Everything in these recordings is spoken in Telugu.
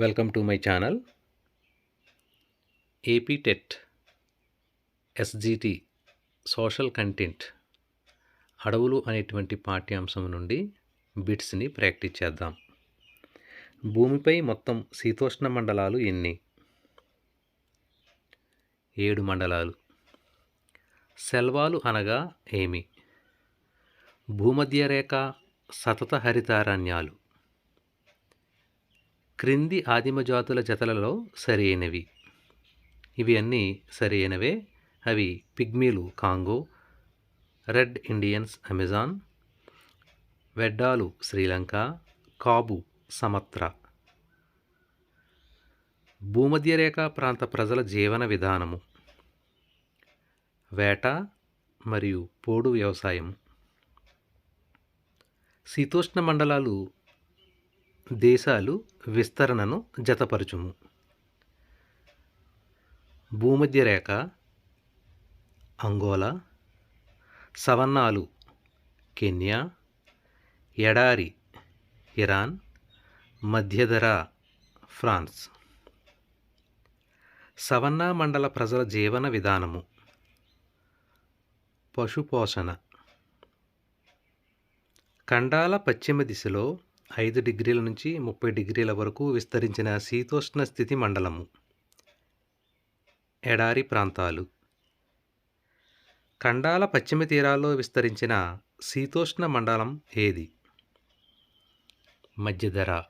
Welcome to my channel. AP TET SGT social content అడవులు అనేటువంటి పాఠ్యాంశం నుండి బిట్స్ని ప్రాక్టీస్ చేద్దాం. భూమిపై మొత్తం శీతోష్ణ మండలాలు ఎన్ని? ఏడు మండలాలు. సెల్వాలు అనగా ఏమి? భూమధ్యరేఖ సతత హరితారణ్యాలు. క్రింది ఆదిమ జాతుల జతలలో సరైనవి. ఇవి అన్నీ సరైనవే. అవి పిగ్మీలు కాంగో రెడ్ ఇండియన్స్ అమెజాన్ వెడ్డాలు శ్రీలంక కాబు సమత్ర. భూమధ్యరేఖ ప్రాంత ప్రజల జీవన విధానము. వేట మరియు పోడు వ్యవసాయం శీతోష్ణ మండలాలు దేశాలు విస్తరణను జతపరచుము. భూమధ్య రేఖ అంగోలా సవన్నాలు కెన్యా ఎడారి ఇరాన్ మధ్యధరా ఫ్రాన్స్. సవన్నా మండల ప్రజల జీవన విధానము. పశుపోషణ. ఖండాల పశ్చిమ దిశలో ఐదు డిగ్రీల నుంచి ముప్పై డిగ్రీల వరకు విస్తరించిన శీతోష్ణ స్థితి మండలము. ఎడారి ప్రాంతాలు. ఖండాల పశ్చిమ తీరాల్లో విస్తరించిన శీతోష్ణ మండలం ఏది? మధ్యధర.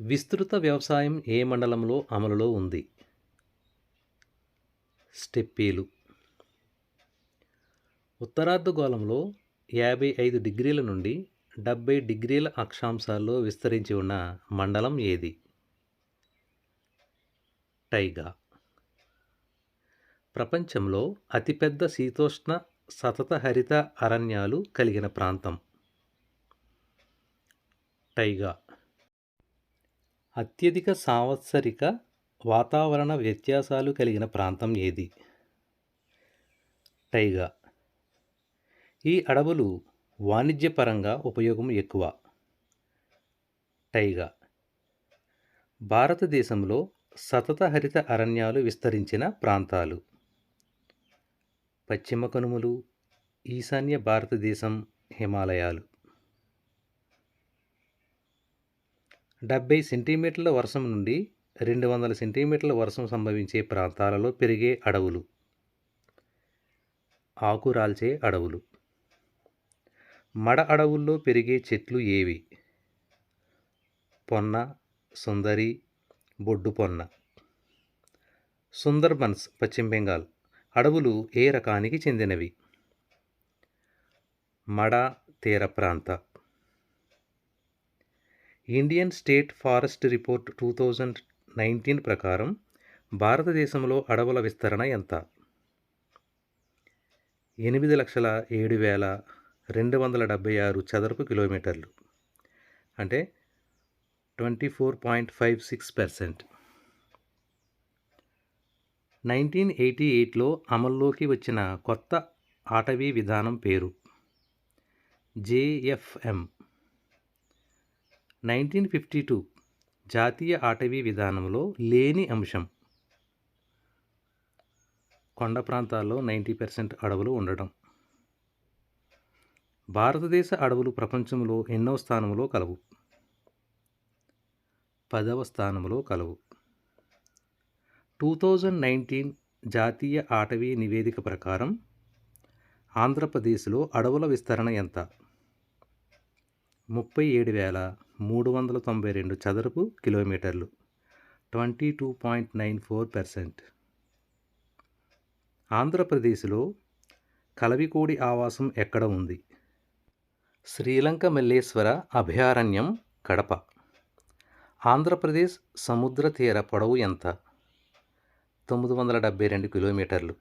విస్తృత వ్యవసాయం ఏ మండలంలో అమలులో ఉంది? స్టెప్పీలు. ఉత్తరార్ధగోళంలో యాభై ఐదు డిగ్రీల నుండి డెబ్బై డిగ్రీల అక్షాంశాల్లో విస్తరించి ఉన్న మండలం ఏది? టైగా. ప్రపంచంలో అతిపెద్ద శీతోష్ణ సతత హరిత అరణ్యాలు కలిగిన ప్రాంతం. టైగా. అత్యధిక సాంవత్సరిక వాతావరణ వ్యత్యాసాలు కలిగిన ప్రాంతం ఏది? టైగా. ఈ అడవులు వాణిజ్యపరంగా ఉపయోగం ఎక్కువ. టైగా భారతదేశంలో సతత హరిత అరణ్యాలు విస్తరించిన ప్రాంతాలు. పశ్చిమ కనుమలు ఈశాన్య భారతదేశం హిమాలయాలు. డెబ్బై సెంటీమీటర్ల వర్షం నుండి రెండు వందల సెంటీమీటర్ల వర్షం సంభవించే ప్రాంతాలలో పెరిగే అడవులు. ఆకురాల్చే అడవులు. మడ అడవుల్లో పెరిగే చెట్లు ఏవి? పొన్న సుందరి బొడ్డు పొన్న. సుందర్బన్స్ పశ్చిమ బెంగాల్. అడవులు ఏ రకానికి చెందినవి? మడ తీర ప్రాంత. Indian state forest report two thousand nineteen ప్రకారం భారతదేశంలో అడవుల విస్తరణ ఎంత? ఎనిమిది లక్షల ఏడు వేల రెండు వందల డెబ్బై ఆరు చదరపు కిలోమీటర్లు. అంటే twenty four point five six percent. Nineteen eighty ఎయిట్లో అమల్లోకి వచ్చిన కొత్త అటవీ విధానం పేరు జేఎఫ్ఎం నైన్టీన్ ఫిఫ్టీ టూ జాతీయ అటవీ విధానంలో లేని అంశం. కొండ ప్రాంతాల్లో నైంటీ పర్సెంట్ అడవులు ఉండడం భారతదేశ అడవులు ప్రపంచంలో ఎన్నో స్థానంలో కలవు. పదవ స్థానంలో కలవు. టూ థౌజండ్ నైన్టీన్ జాతీయ అటవీ నివేదిక ప్రకారం ఆంధ్రప్రదేశ్లో అడవుల విస్తరణ ఎంత? ముప్పై ఏడు వేల మూడు వందల తొంభై రెండు చదరపు కిలోమీటర్లు. Twenty two point nine four percent. ఆంధ్రప్రదేశ్లో కలవికోడి ఆవాసం ఎక్కడ ఉంది? శ్రీలంక మల్లేశ్వర అభయారణ్యం కడప. ఆంధ్రప్రదేశ్ సముద్ర తీర పొడవు ఎంత? తొమ్మిది వందల డెబ్బై రెండు కిలోమీటర్లు.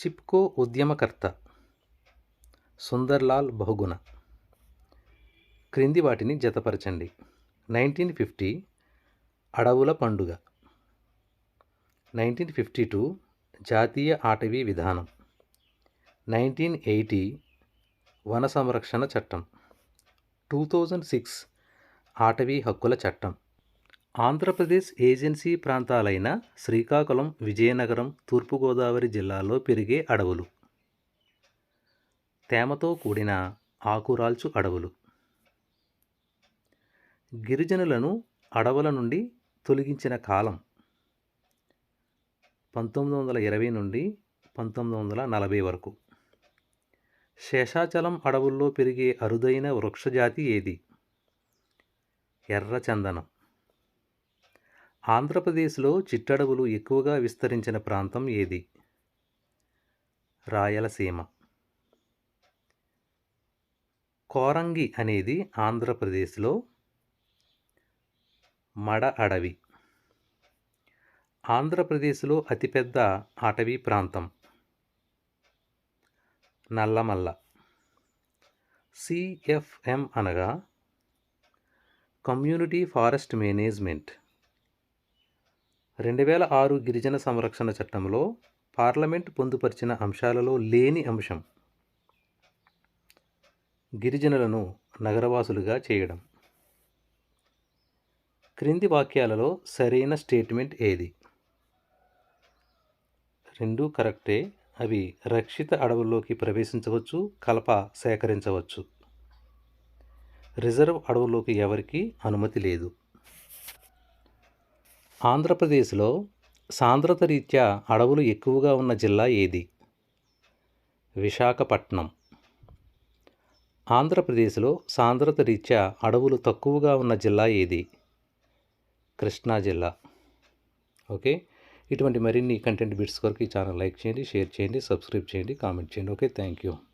చిప్కో ఉద్యమకర్త. సుందర్లాల్ బహుగుణ. క్రింది వాటిని జతపరచండి. నైన్టీన్ ఫిఫ్టీ అడవుల పండుగ. నైన్టీన్ ఫిఫ్టీ టూ జాతీయ అటవీ విధానం. నైన్టీన్ ఎయిటీ వన సంరక్షణ చట్టం. టూ థౌజండ్ సిక్స్ అటవీ హక్కుల చట్టం. ఆంధ్రప్రదేశ్ ఏజెన్సీ ప్రాంతాలైన శ్రీకాకుళం విజయనగరం తూర్పుగోదావరి జిల్లాలో పెరిగే అడవులు. తేమతో కూడిన ఆకురాల్చు అడవులు. గిరిజనులను అడవుల నుండి తొలగించిన కాలం పంతొమ్మిది వందల ఇరవై నుండి పంతొమ్మిది వందల నలభై వరకు. శేషాచలం అడవుల్లో పెరిగే అరుదైన వృక్షజాతి ఏది? ఎర్రచందనం. ఆంధ్రప్రదేశ్లో చిట్టడవులు ఎక్కువగా విస్తరించిన ప్రాంతం ఏది? రాయలసీమ. కోరంగి అనేది ఆంధ్రప్రదేశ్లో మడ అడవి. ఆంధ్రప్రదేశ్లో అతిపెద్ద అటవీ ప్రాంతం. నల్లమల్ల. సిఎఫ్ఎం అనగా కమ్యూనిటీ ఫారెస్ట్ మేనేజ్మెంట్ రెండు వేల ఆరు గిరిజన సంరక్షణ చట్టంలో పార్లమెంట్ పొందుపరిచిన అంశాలలో లేని అంశం. గిరిజనులను నగరవాసులుగా చేయడం. క్రింది వాక్యాలలో సరైన స్టేట్మెంట్ ఏది? రెండు కరెక్టే అవి రక్షిత అడవుల్లోకి ప్రవేశించవచ్చు కలప సేకరించవచ్చు. రిజర్వ్ అడవుల్లోకి ఎవరికి అనుమతి లేదు. ఆంధ్రప్రదేశ్లో సాంద్రత రీత్యా అడవులు ఎక్కువగా ఉన్న జిల్లా ఏది? విశాఖపట్నం. ఆంధ్రప్రదేశ్లో సాంద్రత రీత్యా అడవులు తక్కువగా ఉన్న జిల్లా ఏది? కృష్ణా జిల్లా. ఓకే? ఇటువంటి మరిన్ని కంటెంట్ బిట్స్ కొరకు ఈ ఛానల్ లైక్ చేయండి షేర్ చేయండి సబ్స్క్రైబ్ చేయండి కామెంట్ చేయండి. Okay thank you